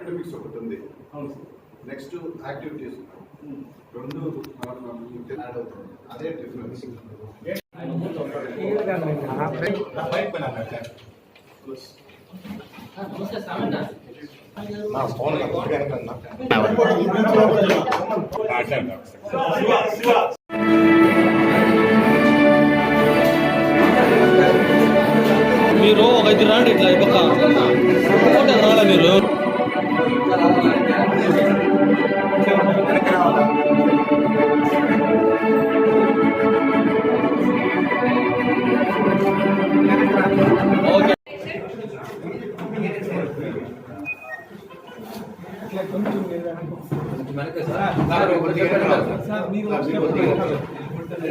Academics ఒకటి ఉంది. Next activities రెండు యాడ్ అవుతుంది అదే డిఫరెన్స్ మీరు ఒక ఐదు రాండి ఇట్లా ఈ రమేష్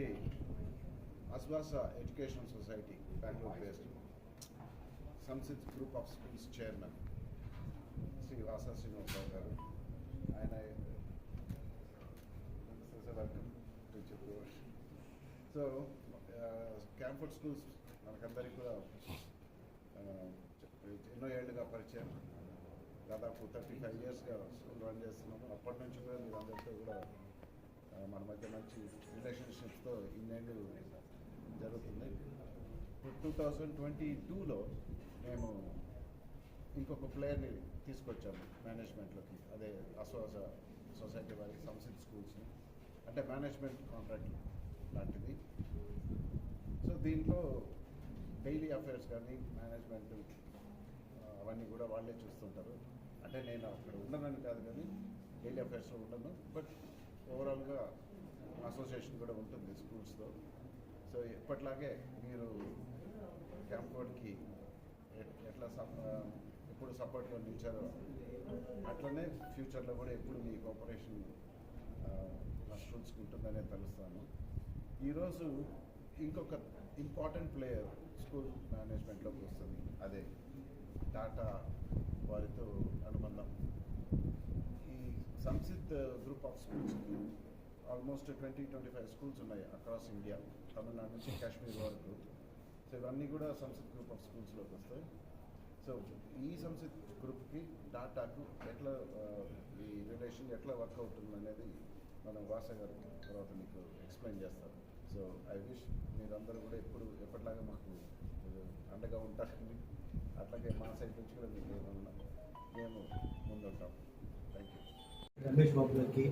వీరిది అస్వాస education society Bengaluru based సంసిత్ group of schools chairman Shri Vasa Srinivasarao garu ఆయన welcome to Chittoor so campus schools మనకందరికీ కూడా ఆ, ఎన్నో ఏళ్ళుగా పరిచయం. దాదాపు థర్టీ ఫైవ్ ఇయర్స్గా స్కూల్ రన్ చేస్తున్నాము. అప్పటి నుంచి కూడా మీరు అందరితో కూడా ఆ, మన మధ్య మంచి రిలేషన్షిప్స్తో ఇన్నేళ్ళు జరుగుతుంది టూ థౌజండ్ ట్వంటీ టూలో మేము ఇంకొక ప్లేయర్ని తీసుకొచ్చాము మేనేజ్మెంట్లోకి అదే అసోస సొసైటీ వారి సంసిత్ స్కూల్స్ని అంటే మేనేజ్మెంట్ కాంట్రాక్ట్ లాంటిది. సో దీంట్లో డైలీ అఫైర్స్ కానీ మేనేజ్మెంట్ అవన్నీ కూడా వాళ్ళే చూస్తుంటారు. అంటే నేను అక్కడ ఉండనని కాదు కానీ డైలీ అఫైర్స్లో ఉండను. బట్ ఓవరాల్గా అసోసియేషన్ కూడా ఉంటుంది స్కూల్స్తో సో ఎప్పట్లాగే మీరు క్యాంప్ బోర్డ్కి ఎట్- ఎట్లా సప్- ఎప్పుడు సపోర్ట్గా నిలిచారో అట్లనే ఫ్యూచర్లో కూడా ఎప్పుడు మీ కోఆపరేషన్ మా స్కూల్స్కి ఉంటుందనే తెలుస్తాను. ఈరోజు ఇంకొక ఇంపార్టెంట్ ప్లేయర్ స్కూల్ మేనేజ్మెంట్లోకి వస్తుంది. అదే టాటా వారితో అనుబంధం. సంసిత్ గ్రూప్ ఆఫ్ స్కూల్స్కి almost twenty twenty five schools ఉన్నాయి అక్రాస్ ఇండియా తమిళనాడు నుంచి కాశ్మీర్ వరకు. సో ఇవన్నీ కూడా సంసిత్ గ్రూప్ ఆఫ్ స్కూల్స్లోకి వస్తాయి. సో ఈ సంసిత్ గ్రూప్కి డాటాకు ఎట్లా uh, ఈ రిలేషన్ ఎట్లా వర్క్ అవుతుంది అనేది మనం వాస గారు తర్వాత మీకు ఎక్స్ప్లెయిన్ చేస్తారు. సో ఐ విష్ మీరందరూ కూడా ఎప్పుడు ఎప్పటిలాగా మాకు uh, అండగా ఉంటారని. అట్లాగే మా సైడ్ నుంచి కూడా మీకు ఏమన్నా మేము ముందుంటాము రమేష్ బాబు గారికి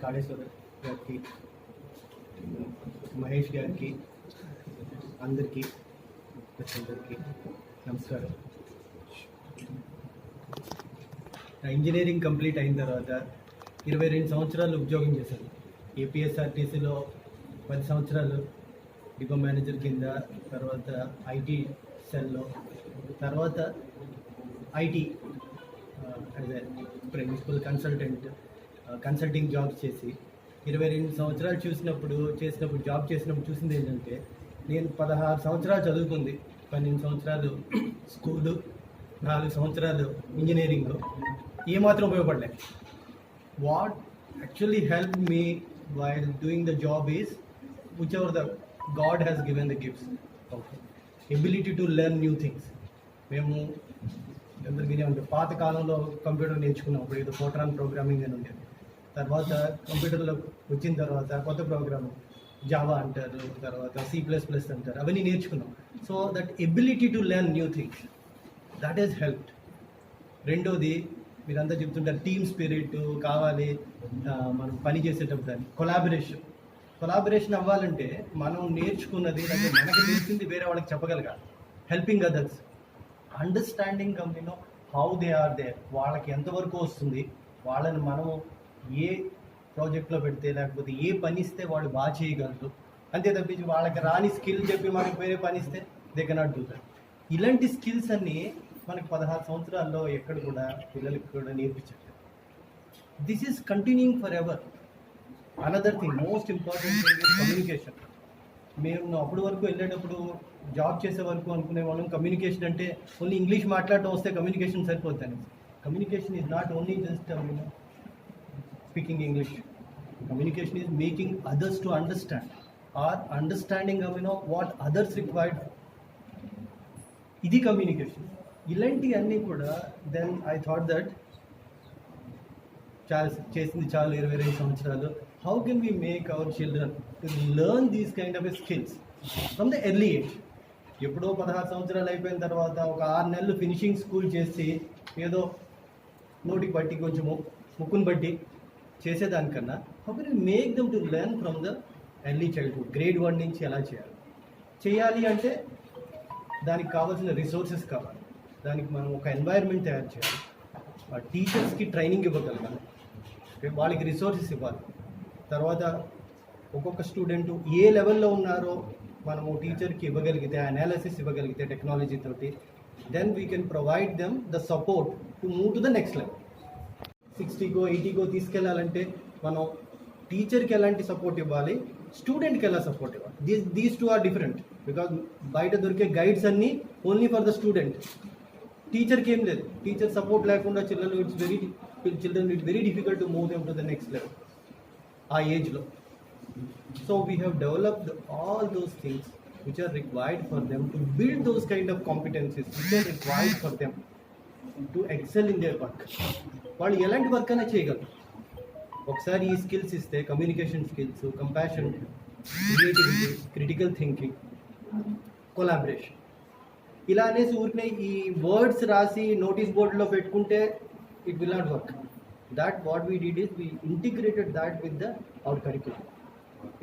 కాళేశ్వర గారికి మహేష్ గారికి అందరికీ అందరికీ నమస్కారం. నా ఇంజనీరింగ్ కంప్లీట్ అయిన తర్వాత ఇరవై రెండు సంవత్సరాలు ఉద్యోగం చేశాను. ఏపీఎస్ఆర్టీసీలో పది సంవత్సరాలు డిపో మేనేజర్ కింద తర్వాత ఐటీ సెల్లో తర్వాత IT principal consultant consulting job చేసి ఇరవై రెండు సంవత్సరాలు చూసినప్పుడు చేసినప్పుడు జాబ్ చేసినప్పుడు చూసింది ఏంటంటే నేను పదహారు సంవత్సరాలు చదువుకుంది. పన్నెండు సంవత్సరాలు స్కూలు నాలుగు సంవత్సరాలు ఇంజనీరింగ్. ఏమాత్రం ఉపయోగపడలే. Actually help me while doing the job job is whichever the god has given the gifts okay ability to learn new things మేము అందరికీ ఉండే పాత కాలంలో కంప్యూటర్ నేర్చుకున్నప్పుడు ఏదో ఫోట్రాన్ ప్రోగ్రామింగ్ అని ఉండేది తర్వాత కంప్యూటర్లో వచ్చిన తర్వాత కొత్త ప్రోగ్రామ్ జావా అంటారు తర్వాత సి ప్లస్ ప్లస్ అంటారు. అవన్నీ నేర్చుకున్నాం. So that ability to learn new things that is helped. రెండోది మీరంతా చెప్తుంటారు టీమ్ స్పిరిట్ కావాలి మనం పని చేసేటప్పుడు అని కొలాబరేషన్. కొలాబరేషన్ అవ్వాలంటే మనం నేర్చుకున్నది అంటే మనకి తెలిసింది వేరే వాళ్ళకి చెప్పగలగాలి. Helping others. అండర్స్టాండింగ్ కంపెనీలో హౌ దే ఆర్ దే వాళ్ళకి ఎంతవరకు వస్తుంది? వాళ్ళని మనం ఏ ప్రాజెక్ట్లో పెడితే లేకపోతే ఏ పని ఇస్తే వాళ్ళు బాగా చేయగలరు? అంతే తప్పించి వాళ్ళకి రాని స్కిల్ చెప్పి మనకి వేరే పని ఇస్తే దే కెనాట్ డూ దట్ ఇలాంటి స్కిల్స్ అన్నీ మనకి పదహారు సంవత్సరాల్లో ఎక్కడ కూడా పిల్లలకి కూడా నేర్పించట్లేదు. This is continuing for ever another thing most important thing communication మేము అప్పటి వరకు వెళ్ళేటప్పుడు జాబ్ చేసే వరకు అనుకునే వాళ్ళం. కమ్యూనికేషన్ అంటే ఓన్లీ ఇంగ్లీష్ మాట్లాడటం వస్తే కమ్యూనికేషన్ సరిపోతుంది communication is not only just speaking English communication is making others to understand or understanding అవినో what others required ఇది కమ్యూనికేషన్ ఇలాంటివన్నీ కూడా దెన్ ఐ థాట్ దట్ చాలా చేసింది చాలు ఇరవై రెండు సంవత్సరాలు. How can we make our children to learn these kind of skills from the early age ఎప్పుడో పదహారు సంవత్సరాలు అయిపోయిన తర్వాత ఒక ఆరు నెలలు ఫినిషింగ్ స్కూల్ చేసి ఏదో నోటికి బట్టి కొంచెము ముక్కును బట్టి చేసేదానికన్నా how can you make them to learn from the early childhood grade one నుంచి ఎలా చేయాలి? చేయాలి అంటే దానికి కావాల్సిన రిసోర్సెస్ కావాలి. దానికి మనం ఒక ఎన్వైర్న్మెంట్ తయారు చేయాలి. ఆ టీచర్స్కి ట్రైనింగ్ ఇవ్వగలగాలి. వాళ్ళకి రిసోర్సెస్ ఇవ్వాలి. తర్వాత ఒక్కొక్క స్టూడెంట్ ఏ లెవెల్లో ఉన్నారో మనము టీచర్కి ఇవ్వగలిగితే అనాలిసిస్ ఇవ్వగలిగితే టెక్నాలజీ తోటి then we can provide them the support to move to the next level సిక్స్టీకో ఎయిటీకో తీసుకెళ్ళాలంటే మనం టీచర్కి ఎలాంటి సపోర్ట్ ఇవ్వాలి? స్టూడెంట్కి ఎలా సపోర్ట్ ఇవ్వాలి? These these two are different because బయట దొరికే గైడ్స్ అన్నీ ఓన్లీ ఫర్ ద స్టూడెంట్ టీచర్కి ఏం లేదు. టీచర్ సపోర్ట్ లేకుండా children it's very children it's very difficult to move them to the next level ఆ ఏజ్లో. So we have developed all those things which are required for them to build those kind of competencies which are required for them to excel in their work వాళ్ళు ఎలాంటి work అయినా చేయగలరు. ఒకసారి ఈ skills ఇస్తే communication skills compassion creativity critical thinking collaboration ఇలా అనేసి ఊరికే ఈ వర్డ్స్ రాసి నోటీస్ బోర్డులో పెట్టుకుంటే it will not work that what we did is we integrated that with the our curriculum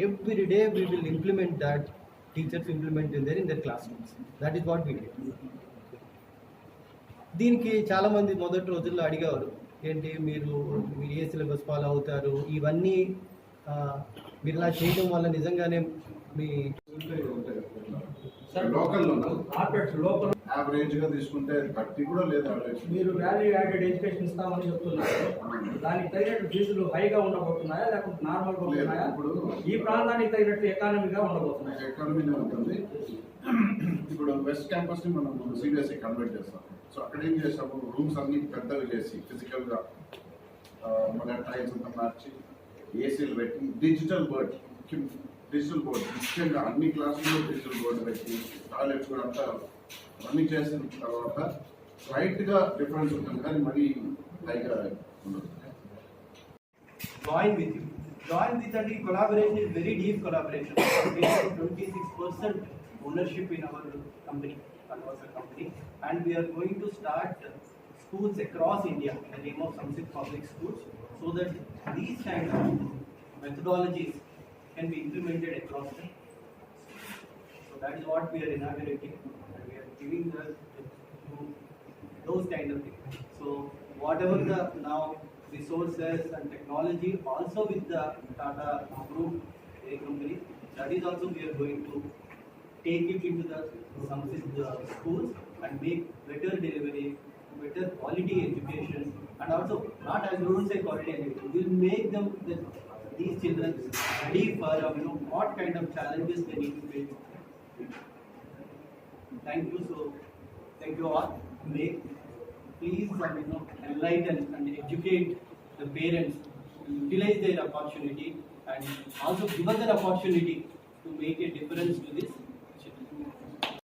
every day we will implement that teachers implement in their in their classrooms that is what we did దీనికి చాలామంది మొదటి రోజుల్లో అడిగేవారు ఏంటి మీరు మీరు ఏ syllabus follow అవుతారు? ఇవన్నీ మీరు ఇలా చేయడం వల్ల నిజంగానే మీ ఆపరేట్స్ లోపల యావరేజ్గా తీసుకుంటే థర్టీ కూడా లేదు యావరేజ్ మీరు వాల్యూ యాడెడ్ ఎడ్యుకేషన్ ఇస్తామని చెప్తున్నారు. దానికి తగినట్టు ఫీజులు హైగా ఉండబోతున్నాయా లేకుంటే నార్మల్గా లేదు ఉంటున్నాయా ఇప్పుడు ఈ ప్రాంతానికి తగినట్టు ఎకానమీగా ఉండబోతున్నాయి? ఎకానమీనే ఉంటుంది. ఇప్పుడు వెస్ట్ క్యాంపస్ని మనం సిబిఎస్ఈ కన్వర్ట్ చేస్తాం. సో అక్కడ ఏం చేసాము రూమ్స్ అన్ని పెద్దవి చేసి ఫిజికల్గా ఆ, మన టైల్స్ అంతా మార్చి ఏసీలు పెట్టి డిజిటల్ బోర్డ్ డిజిటల్ బోర్డ్ ముఖ్యంగా అన్ని క్లాసుల్లో డిజిటల్ బోర్డు పెట్టి టాయిలెట్స్ కూడా అంతా అన్ని చేసిన తర్వాత స్లైట్గా డిఫరెన్స్ ఉంటుంది కానీ మరీ హైగా ఉండదు join with you. Join with that collaboration is very deep collaboration. We have 26% ownership in our company, Conversa company, and we are going to start uh, schools across India in the name of Samsit Public Schools, so that these kind of methodologies can be implemented across the So that is what we are inaugurating, and we are giving the those kind of things. So whatever the now resources and technology also with the Tata group, a company, that is also we are going to take it into the some uh, schools and make better delivery, better quality education and also not as you don't say quality education, we will make them the, these children ready for uh, you know what kind of challenges they need to face. Thank you so thank you all. Make please um, you know enlighten and educate the parents to utilize their opportunity and also give us an opportunity to make a difference to this